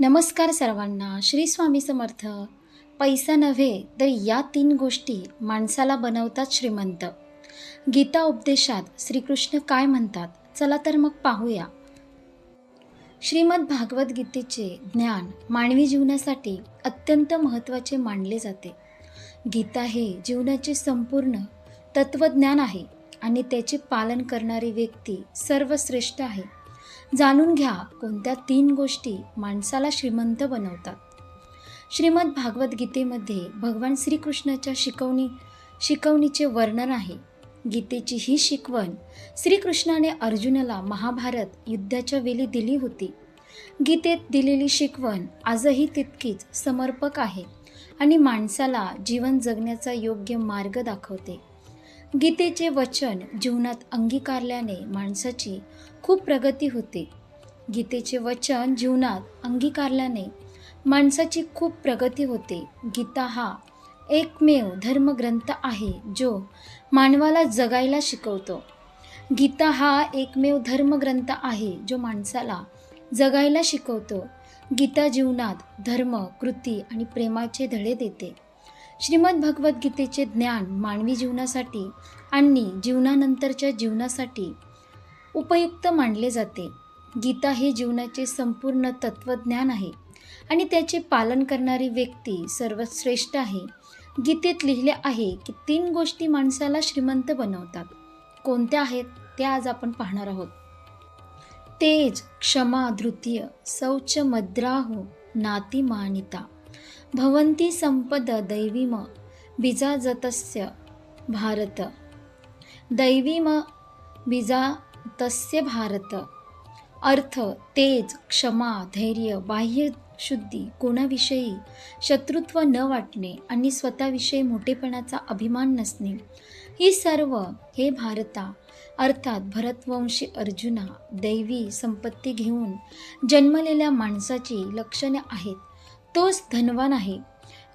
नमस्कार सर्वांना श्री स्वामी समर्थ. पैसा नव्हे तर या तीन गोष्टी माणसाला बनवतात श्रीमंत. गीता उपदेशात श्रीकृष्ण काय म्हणतात? चला तर मग पाहूया. श्रीमद भागवत गीतेचे ज्ञान मानवी जीवनासाठी अत्यंत महत्त्वाचे मानले जाते. गीता हे जीवनाचे संपूर्ण तत्त्वज्ञान आहे आणि त्याचे पालन करणारी व्यक्ती सर्वश्रेष्ठ आहे. जाणून घ्या कोणत्या तीन गोष्टी माणसाला श्रीमंत बनवतात. श्रीमद भागवत गीतेमध्ये भगवान श्रीकृष्णाच्या शिकवणी शिकवणीचे वर्णन आहे. गीतेची ही शिकवण श्रीकृष्णाने अर्जुनाला महाभारत युद्धाच्या वेळी दिली होती. गीतेत दिलेली शिकवण आजही तितकीच समर्पक आहे आणि माणसाला जीवन जगण्याचा योग्य मार्ग दाखवते. गीतेचे वचन जीवनात अंगीकारल्याने माणसाची खूप प्रगती होते. गीतेचे वचन जीवनात अंगीकारल्याने माणसाची खूप प्रगती होते. गीता हा एकमेव धर्मग्रंथ आहे जो मानवाला जगायला शिकवतो. गीता हा एकमेव धर्मग्रंथ आहे जो माणसाला जगायला शिकवतो. गीता जीवनात धर्म कृती आणि प्रेमाचे धडे देते. श्रीमद भगवद्गीतेचे ज्ञान मानवी जीवनासाठी आणि जीवनानंतरच्या जीवनासाठी उपयुक्त मानले जाते. गीता हे जीवनाचे संपूर्ण तत्त्वज्ञान आहे आणि त्याचे पालन करणारी व्यक्ती सर्वश्रेष्ठ आहे. गीतेत लिहिले आहे की तीन गोष्टी माणसाला श्रीमंत बनवतात. कोणत्या आहेत त्या आज आपण पाहणार आहोत. तेज क्षमा धृतीय शौच मद्राहो नाती मानिता भवंती संपद दैवीम बीजाजतस्य भारत। दैवीम बीजातस्य भारत। अर्थ तेज क्षमा धैर्य बाह्य शुद्धी कोणाविषयी शत्रुत्व न वाटणे आणि स्वतःविषयी मोठेपणाचा अभिमान नसणे. ही सर्व हे भारता अर्थात भरतवंशी अर्जुना दैवी संपत्ती घेऊन जन्मलेल्या माणसाची लक्षणे आहेत. तोच धनवान आहे.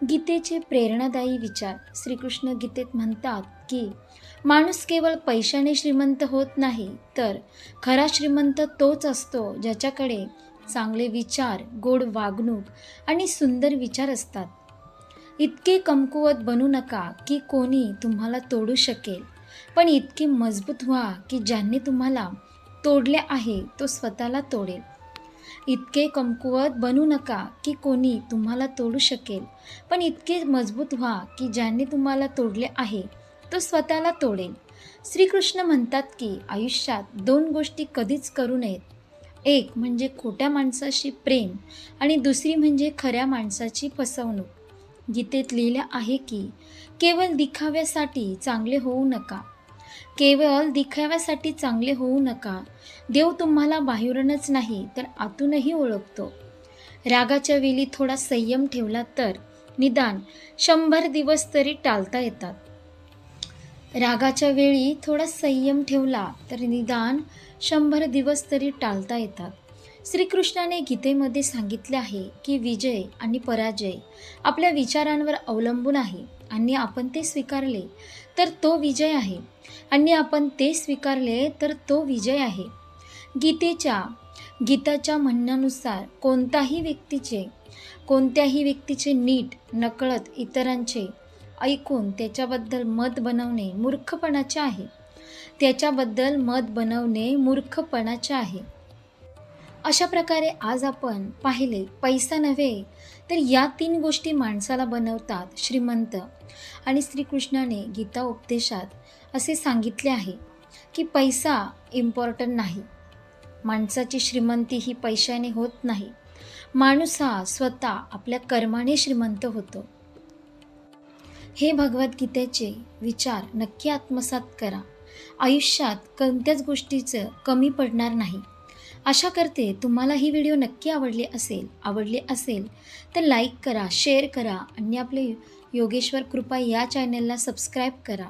गीतेचे प्रेरणादायी विचार श्रीकृष्ण गीतेत म्हणतात की माणूस केवळ पैशाने श्रीमंत होत नाही तर खरा श्रीमंत तोच असतो ज्याच्याकडे चांगले विचार गोड वागणूक आणि सुंदर विचार असतात. इतके कमकुवत बनू नका की कोणी तुम्हाला तोडू शकेल पण इतके मजबूत व्हा की ज्यांनी तुम्हाला तोडले आहे तो स्वतःला तोडेल. इतके कमकुवत बनू नका की कोणी तुम्हाला तोडू शकेल. पण इतके मजबूत व्हा की ज्यांनी तुम्हाला तोडले आहे तो स्वतःला तोडेल. श्रीकृष्ण म्हणतात की आयुष्यात दोन गोष्टी कधीच करू नयेत. एक म्हणजे खोट्या माणसाशी प्रेम आणि दुसरी म्हणजे खऱ्या माणसाची फसवणूक. गीतेत लिहिलं आहे की केवळ दिखाव्यासाठी चांगले होऊ नका. केवळ दिखाव्यासाठी चांगले होऊ नका. देव तुम्हाला बाहेरूनच नाही तर आतूनही ओळखतो. रागाच्या वेळी थोडा संयम ठेवला तर निदान शंभर दिवस तरी टाळता येतात. रागाच्या वेळी थोडा संयम ठेवला तर निदान शंभर दिवस तरी टाळता येतात. श्रीकृष्णाने गीतेमध्ये सांगितले आहे की विजय आणि पराजय आपल्या विचारांवर अवलंबून आहे. आणि आपण ते स्वीकारले तर तो विजय आहे. आणि आपण ते स्वीकारले तर तो विजय आहे. गीतेच्या गीताच्या म्हणण्यानुसार कोणताही व्यक्तीचे कोणत्याही व्यक्तीचे नीट नकळत इतरांचे ऐकून त्याच्याबद्दल मत बनवणे मूर्खपणाचे आहे. त्याच्याबद्दल मत बनवणे मूर्खपणाचे आहे. अशा प्रकारे आज आपण पाहिले पैसा नव्हे तर या तीन गोष्टी माणसाला बनवतात श्रीमंत. आणि श्रीकृष्णाने गीता उपदेशात असे सांगितले आहे की पैसा इम्पॉर्टंट नाही. माणसाची श्रीमंती ही पैशाने होत नाही. माणूस हा स्वतः आपल्या कर्माने श्रीमंत होतो. हे भगवद्गीतेचे विचार नक्की आत्मसात करा. आयुष्यात कोणत्याच गोष्टीचं कमी पडणार नाही. आशा करते तुम्हाला ही व्हिडिओ नक्की आवडली असेल आवडली असेल तर लाईक करा शेअर करा आणि आपले योगेश्वर कृपा या चॅनलला सबस्क्राईब करा.